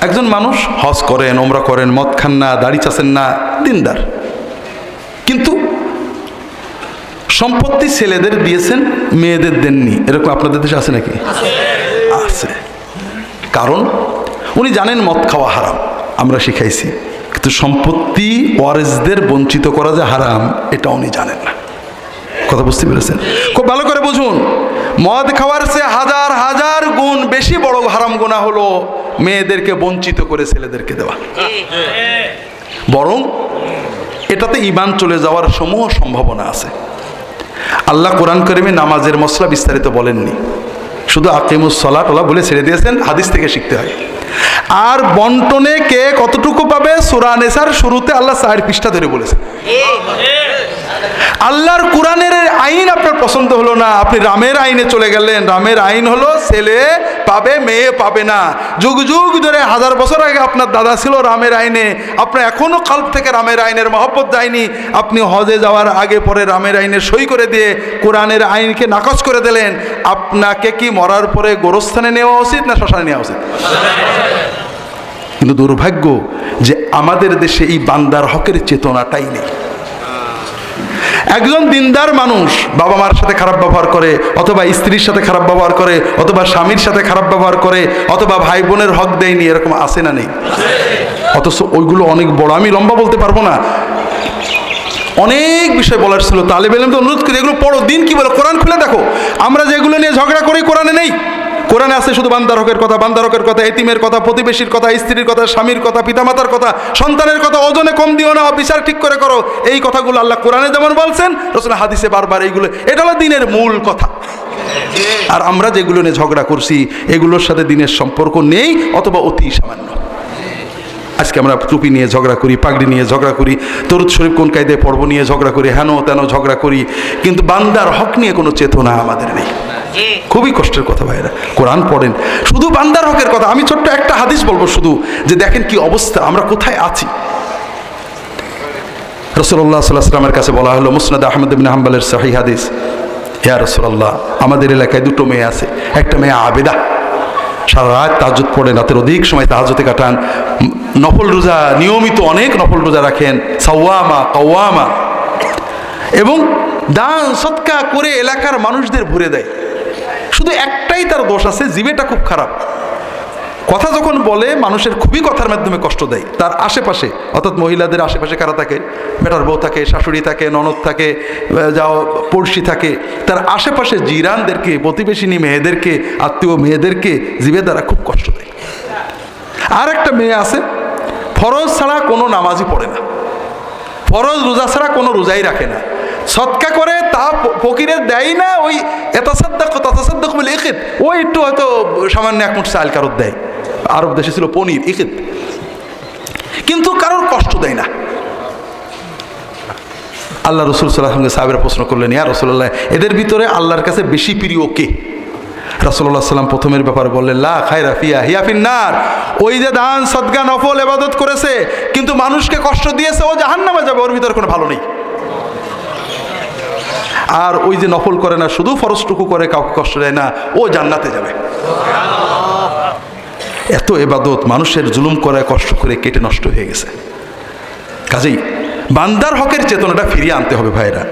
একজন মানুষ হজ করেন ওমরা করেন মদ খান না দাড়ি চাষেন না দিনদার। কিন্তু সম্পত্তি ছেলেদের দিয়েছেন মেয়েদের দেননি। এরকম আপনাদের দেশে আছে নাকি? আছে। কারণ উনি জানেন মদ খাওয়া হারাম আমরা শিখাইছি। কিন্তু সম্পত্তি ওয়ারেসদের বঞ্চিত করা যে হারাম এটা উনি জানেন না। কথা বুঝতে পেরেছেন? খুব ভালো করে বুঝুন। মদ খাওয়ার সে হাজার হাজার গুণ বেশি বড় হারাম গোনা হলো মেয়েদেরকে বঞ্চিত করে ছেলেদেরকে দেওয়া। বরং এটাতে ইমান চলে যাওয়ার সমূহ সম্ভাবনা আছে। আল্লাহ কোরআন করিমে নামাজের মশলা বিস্তারিত বলেননি। শুধু আকিমুস সলাট ওলা বলে ছেড়ে দিয়েছেন, হাদিস থেকে শিখতে হয়। আর বন্টনে কে কতটুকু পাবে সুরা নেসার শুরুতে আল্লাহ চার পৃষ্ঠা ধরে বলেছেন। আল্লাহর কোরআনের আইন আপনার পছন্দ হলো না, আপনি রামের আইনে চলে গেলেন। রামের আইন হলো ছেলে পাবে, মেয়ে পাবে না। যুগ যুগ ধরে হাজার বছর আগে আপনার দাদা ছিল রামের আইনে। আপনার এখনও কাল্প থেকে রামের আইনের মহব্বত যায়নি। আপনি হজে যাওয়ার আগে পরে রামের আইনে সই করে দিয়ে কোরআনের আইনকে নাকচ করে দিলেন। আপনাকে কি মরার পরে গোরস্থানে নেওয়া উচিত না শ্মশানে নেওয়া উচিত? কিন্তু দুর্ভাগ্য যে আমাদের দেশে এই বান্দার হকের চেতনাটাই নেই। একজন দিনদার মানুষ বাবা মার সাথে খারাপ ব্যবহার করে, অথবা স্ত্রীর সাথে খারাপ ব্যবহার করে, অথবা স্বামীর সাথে খারাপ ব্যবহার করে, অথবা ভাই বোনের হক দেয়নি, এরকম আছে না নেই? অথচ ওইগুলো অনেক বড়, আমি লম্বা বলতে পারব না। অনেক বিষয় বলার ছিল তালেব এলেম তো অনুরোধ করি, এগুলো পড়ো, দিন কি বলে? কোরআন খুলে দেখো। আমরা যেগুলো নিয়ে ঝগড়া করি, কোরআনে নেই। কোরআনে আছে শুধু বান্দার হকের কথা, বান্দার হকের কথা, এতিমের কথা, প্রতিবেশীর কথা, স্ত্রীর কথা, স্বামীর কথা, পিতামাতার কথা, সন্তানের কথা, ওজনে কম দিও না বিচার ঠিক করে করো। এই কথাগুলো আল্লাহ কোরআনে যেমন বলছেন, রসুল হাদিসে বারবার এইগুলো। এটা হলো দিনের মূল কথা। আর আমরা যেগুলো নিয়ে ঝগড়া করছি, এগুলোর সাথে দিনের সম্পর্ক নেই, অথবা অতি সামান্য। আজকে আমরা টুপি নিয়ে ঝগড়া করি, পাগড়ি নিয়ে ঝগড়া করি, তরুদ শরীফ কোন কায়দায় পর্ব নিয়ে ঝগড়া করি হেন তেন ঝগড়া করি, কিন্তু বান্দার হক নিয়ে কোনো চেতনা আমাদের নেই। খুবই কষ্টের কথা ভাইরা কোরআন পড়েন। শুধু বান্দার হকের কথা, আমি ছোট্ট একটা হাদিস বলব শুধু, যে দেখেন কি অবস্থা, আমরা কোথায় আছি? রসল্লাহ সাল্লাহ সাল্লামের কাছে বলা হলো, মুসনাদ আহমদ বিন হাম্বালের সাহি হাদিস। ইয়া রসল্লাহ আমাদের এলাকায় দুটো মেয়ে আছে। একটা মেয়ে আবেদা। সারা রাত তাহাজুদ পড়েন রাতের অধিক সময় তাহাজতে কাটান। নফল রোজা, নিয়মিত অনেক নফল রোজা রাখেন। সাওয়ামা, কওয়ামা। এবং দান, সৎকা করে এলাকার মানুষদের ভরে দেয়। শুধু একটাই তার দোষ আছে, জিবেটা খুব খারাপ। কথা যখন বলে, মানুষের খুবই কথার মাধ্যমে কষ্ট দেয়। তার আশেপাশে, অর্থাৎ মহিলাদের আশেপাশে কারা থাকে? বেটার বউ থাকে, শাশুড়ি থাকে, ননদ থাকে, যাও, পড়শি থাকে। তার আশেপাশে জিরানদেরকে, প্রতিবেশিনী মেয়েদেরকে, আত্মীয় মেয়েদেরকে জীবে দ্বারা খুব কষ্ট দেয়। আর একটা মেয়ে আছে, ফরজ ছাড়া কোনো নামাজই পড়ে না। ফরজ রোজা ছাড়া কোনো রোজাই রাখে না। সৎকা করে তা ফকিরের দেয় না, ওই এতাসাদ্দাক তাতাসাদ্দাক বলে একেত ও একটু হয়তো সামান্য এক মুঠ চাল কারোর দেয়। আরব দেশে ছিল পনির একেত কিন্তু কারোর কষ্ট দেয় না। আল্লাহ রসুল সঙ্গে সাহেবের প্রশ্ন করলেন, ইয়া রসুল্লাহ এদের ভিতরে আল্লাহর কাছে বেশি প্রিয় কে? রাসুল্লাহ সাল্লাম প্রথমের ব্যাপারে বললেন, লা খায়রা ফিয়া হিয়াফিন্নার ওই যে দান, সদগা, নফল এবাদত করেছে, কিন্তু মানুষকে কষ্ট দিয়েছে, ও জাহান্নামে যাবে, ওর ভিতরে কোনো ভালো নেই। আর ওই যে নফল করে না, শুধু ফরসটুকু করে, কাউকে কষ্ট দেয় না, ও জান্নাতে যাবে। এত এবাদত, মানুষের জুলুম করে কষ্ট করে কেটে নষ্ট হয়ে গেছে। কাজেই বান্দার হকের চেতনাটা ফিরিয়ে আনতে হবে ভাইরা।